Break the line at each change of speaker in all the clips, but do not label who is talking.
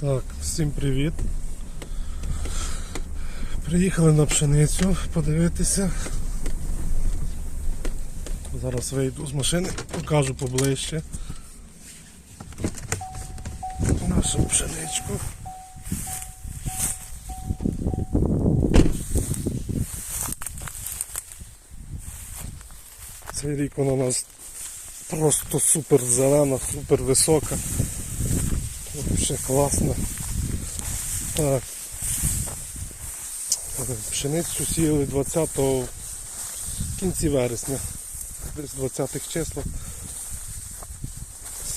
Так, всім привіт. Приїхали на пшеницю подивитися. Зараз вийду з машини, покажу поближче. Нашу пшеничку. Цей рік вона у нас просто супер зелена, супер висока. Вообще класно. Так. Пшеницю сіяли 20 в кінці вересня. Десь 20-х числах.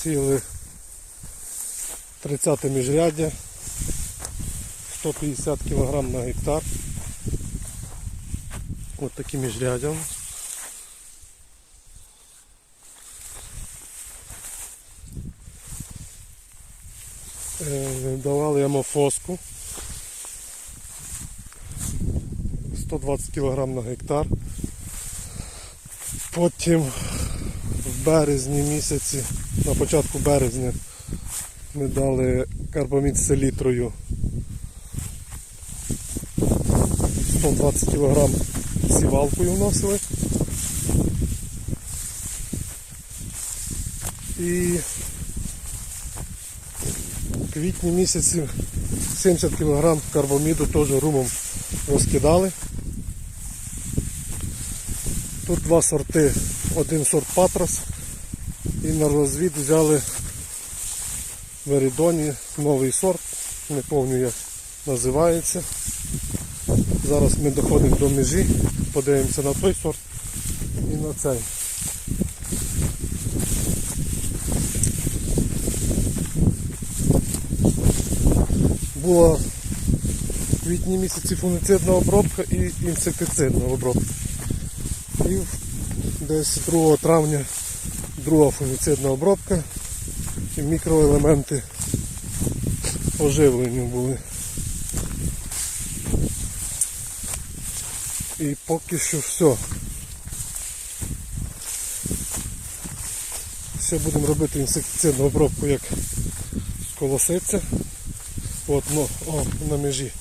Сіяли 30 міжряддя. 150 кг на гектар. Ось такі міжряддя. у нас. Давали амофоску 120 кг на гектар. Потім в березні місяці, на початку березня, ми дали карбамід з селітрою 120 кг сівалкою вносили. І квітні місяці 70 кг карбаміду теж румом розкидали. Тут два сорти, один сорт Патрас і на розвід взяли в Ерідоні новий сорт, не пам'ятаю як називається. Зараз ми доходимо до межі, подивимося на той сорт і на цей. Була в квітні місяці фунгіцидна обробка і інсектицидна обробка. І десь 2 травня друга фунгіцидна обробка і мікроелементи оживлення були. І поки що все. Ще будемо робити інсектицидну обробку як з колосиця. От, ну, о, на межі.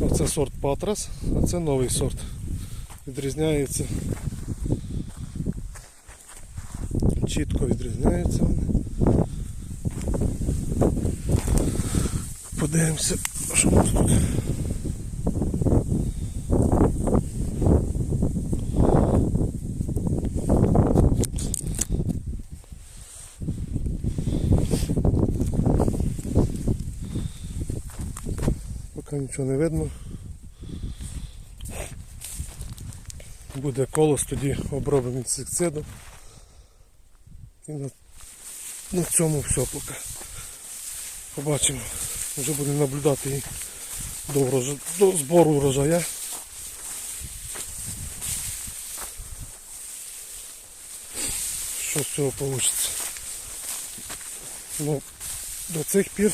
Оце сорт Патрас, а це новий сорт. Відрізняється. Чітко відрізняється вони. Подивимося, що тут. Поки нічого не видно. Буде колос, тоді обробимо інсектицидом. І на, на цьому все поки. Побачимо. Вже будемо наблюдати і до, до збору урожая. Що з цього вийде. Ну, до цих пір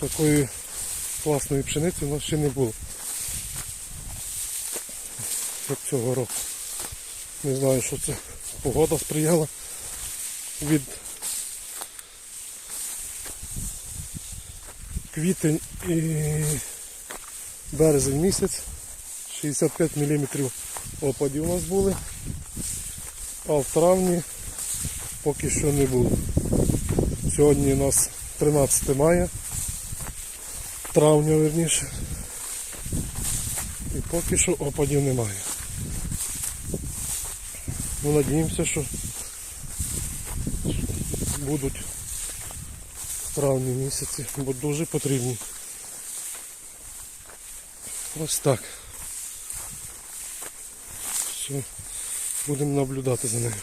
такої класної пшениці у нас ще не було. Як цього року. Не знаю, що це погода сприяла від квітень і березень місяць. 65 мм опадів у нас були, а в травні поки що не було. Сьогодні у нас 13 мая травня верніше. І поки що опадів немає. Ну, надіємося, що будуть в травні місяці, бо дуже потрібні. Ось так. Все, будемо наблюдати за нею.